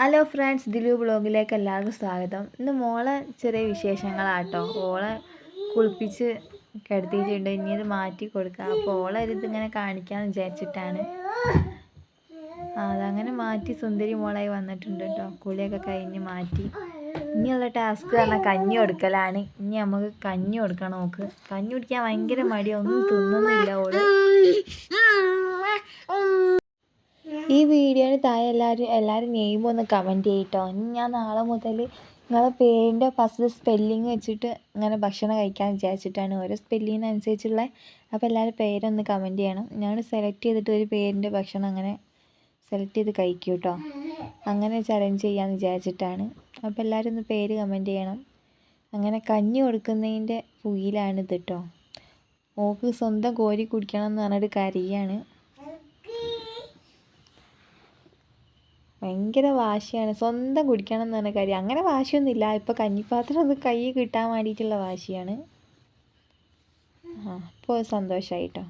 Hello friends Dilu ബ്ലോഗിലേക്ക് എല്ലാവർക്കും സ്വാഗതം. ഇന്ന് മോളെ ചെറിയ വിശേഷങ്ങളാട്ടോ. ഓളെ കുളിപ്പിച്ച് കിടത്തിയിട്ടുണ്ട്. ഇനി ഇത് മാറ്റി കൊടുക്കുക അപ്പോൾ ഓളെ ഒരു ഇതിങ്ങനെ കാണിക്കാമെന്ന് വിചാരിച്ചിട്ടാണ്. അതങ്ങനെ മാറ്റി സുന്ദരി മോളായി വന്നിട്ടുണ്ട് കേട്ടോ കുളിയൊക്കെ കഴിഞ്ഞ് മാറ്റി. ഇനിയുള്ള ടാസ്ക് പറഞ്ഞാൽ കഞ്ഞി കൊടുക്കലാണ്. ഇനി നമുക്ക് കഞ്ഞി കൊടുക്കണം നോക്ക് കഞ്ഞി കുടിക്കാൻ ഭയങ്കര മടി ഒന്നും തിന്നുന്നില്ല ഓൾ. ഈ വീഡിയോയിൽ താഴെ എല്ലാവരും എല്ലാവരും നെയിം ഒന്ന് കമന്റ് ചെയ്യട്ടോ. ഇനി ഞാൻ നാളെ മുതൽ നിങ്ങളെ പേരിന്റെ ഫസ്റ്റ് സ്പെല്ലിങ് വെച്ചിട്ട് ഇങ്ങനെ ഭക്ഷണം കഴിക്കാൻ വിചാരിച്ചിട്ടാണ് ഓരോ സ്പെല്ലിങ്ങിനനുസരിച്ചുള്ള അപ്പോൾ എല്ലാവരും പേരൊന്ന് കമന്റ് ചെയ്യണം. ഞാൻ സെലക്ട് ചെയ്തിട്ട് ഒരു പേരിന്റെ ഭക്ഷണം അങ്ങനെ സെലക്ട് ചെയ്ത് കഴിക്കും കേട്ടോ അങ്ങനെ ചലഞ്ച് ചെയ്യാമെന്ന് വിചാരിച്ചിട്ടാണ്. അപ്പോൾ എല്ലാവരും ഒന്ന് പേര് കമന്റ് ചെയ്യണം. അങ്ങനെ കഞ്ഞി കൊടുക്കുന്നതിന്റെ ഫീലാണിത് കേട്ടോ ഓക്ക് സ്വന്തം കോരി കുടിക്കണം എന്ന് പറഞ്ഞിട്ട് കരയാണ്. ഭയങ്കര വാശിയാണ്. സ്വന്തം കുടിക്കണം എന്ന് പറഞ്ഞ കാര്യം. അങ്ങനെ വാശിയൊന്നുമില്ല. ഇപ്പോൾ കഞ്ഞിപ്പാത്രം ഒന്ന് കൈ കിട്ടാൻ വേണ്ടിയിട്ടുള്ള വാശിയാണ്. ആ അപ്പോൾ സന്തോഷമായിട്ടോ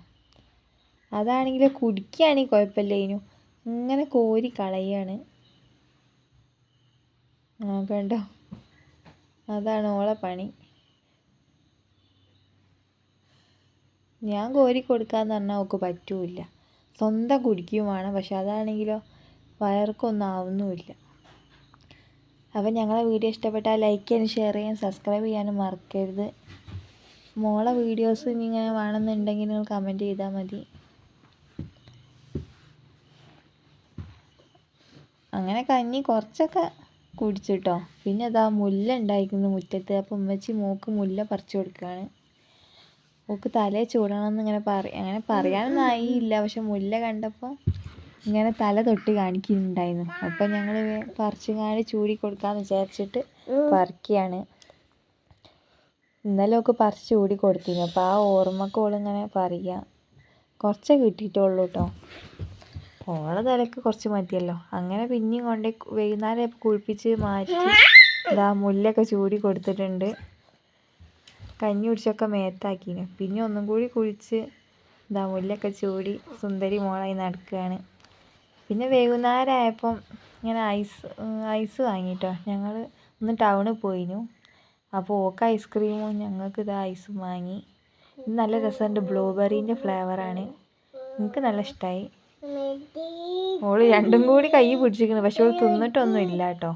അതാണെങ്കിൽ കുടിക്കുകയാണെങ്കിൽ കുഴപ്പമില്ലേനു ഇങ്ങനെ കോരി കളയാണ്. ആ കണ്ടോ? അതാണ് ഓളെ പണി. ഞാൻ കോരി കൊടുക്കാന്ന് പറഞ്ഞാൽ അവൾക്ക് പറ്റൂല സ്വന്തം കുടിക്കുകയും വേണം. പക്ഷെ അതാണെങ്കിലോ വയർക്കൊന്നും ആവുന്നുമില്ല അപ്പം ഞങ്ങളെ വീഡിയോ ഇഷ്ടപ്പെട്ടാൽ ലൈക്ക് ചെയ്യാനും ഷെയർ ചെയ്യാനും സബ്സ്ക്രൈബ് ചെയ്യാനും മറക്കരുത്. മോളെ വീഡിയോസ് ഇനി ഇങ്ങനെ വേണമെന്നുണ്ടെങ്കിൽ നിങ്ങൾ കമന്റ് ചെയ്താൽ മതി. അങ്ങനെ കഞ്ഞി കുറച്ചൊക്കെ കുടിച്ചിട്ടോ. പിന്നെ അതാ മുല്ല ഉണ്ടായിരിക്കുന്നു മുറ്റത്ത്. അപ്പോൾ ഉമ്മച്ചി മോക്ക് മുല്ല പറിച്ചു കൊടുക്കുകയാണ്. ഓക്ക് തലേ ചൂടണമെന്ന് ഇങ്ങനെ പറ അങ്ങനെ പറയാനൊന്നും ആയില്ല. പക്ഷെ മുല്ല കണ്ടപ്പോൾ ഇങ്ങനെ തല തൊട്ട് കാണിക്കുന്നുണ്ടായിരുന്നു. അപ്പം ഞങ്ങൾ പറിച്ചുകാണി ചൂടി കൊടുക്കാന്ന് വിചാരിച്ചിട്ട് പറിക്കുകയാണ് ഇന്നലെ ഒക്കെ പറിച്ച് ചൂടി കൊടുത്തിരുന്നു. അപ്പോൾ ആ ഓർമ്മക്ക് ഓളിങ്ങനെ പറയുക കുറച്ചേ കിട്ടിയിട്ടുള്ളൂ കേട്ടോ ഓളെ തലക്ക് കുറച്ച് മതിയല്ലോ. അങ്ങനെ പിന്നെയും കൊണ്ട് വൈകുന്നേരം കുളിപ്പിച്ച് മാറ്റി ഇതാ മുല്ലൊക്കെ ചൂടി കൊടുത്തിട്ടുണ്ട്. കഞ്ഞി കുടിച്ചൊക്കെ മേത്താക്കിന്. പിന്നെ ഒന്നും കൂടി കുളിച്ച് ഇതാ മുല്ലൊക്കെ ചൂടി സുന്ദരി മോളായി നടക്കുകയാണ് പിന്നെ വൈകുന്നേരം ആയപ്പം ഇങ്ങനെ ഐസ് ഐസ് വാങ്ങിയിട്ടോ ഞങ്ങൾ ഒന്ന് ടൗണിൽ പോയിനു. അപ്പോൾ ഓക്ക് ഐസ്ക്രീമും ഞങ്ങൾക്ക് ഇത് ഐസും വാങ്ങി. ഇത് നല്ല രസമുണ്ട്. ബ്ലൂബെറീന്റെ ഫ്ലേവറാണ്. എനിക്ക് നല്ല ഇഷ്ടമായി ഓൾ രണ്ടും കൂടി കൈ പിടിച്ചിരിക്കുന്നു. പക്ഷെ ഓൾ തിന്നിട്ടൊന്നും ഇല്ല കേട്ടോ